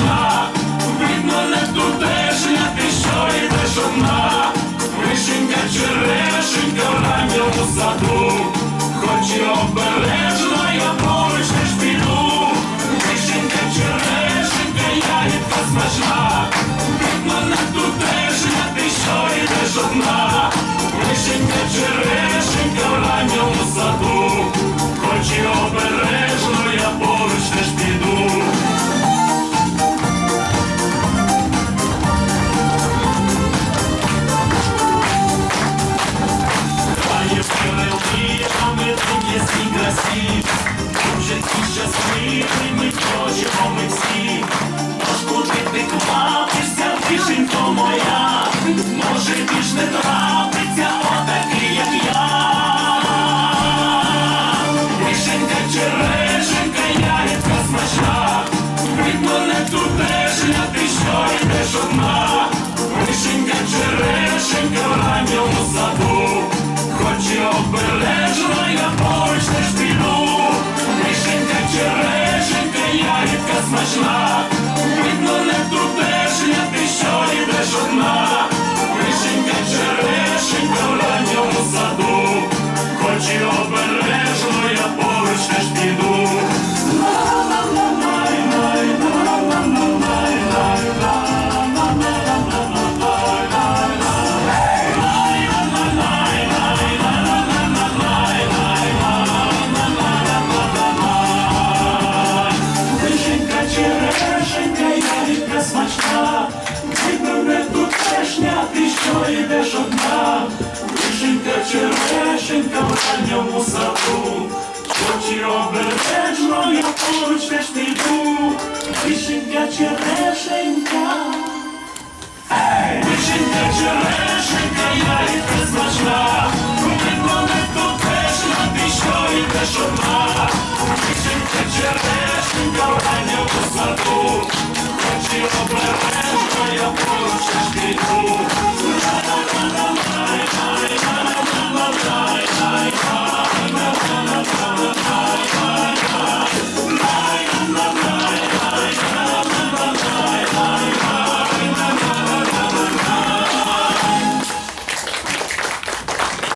страшна, бідно не тутешня, ти що йдеш одна, вишенька черешенька в ранньому саду, хоч і обережно я поруч не смачна, Видно, не тутешня, ти що йдеш одна, Вишенька, черешенька в ранньому саду, хоч і поруч теж ти був, вишенька черешенька, Ей! вишенька черешенька, я і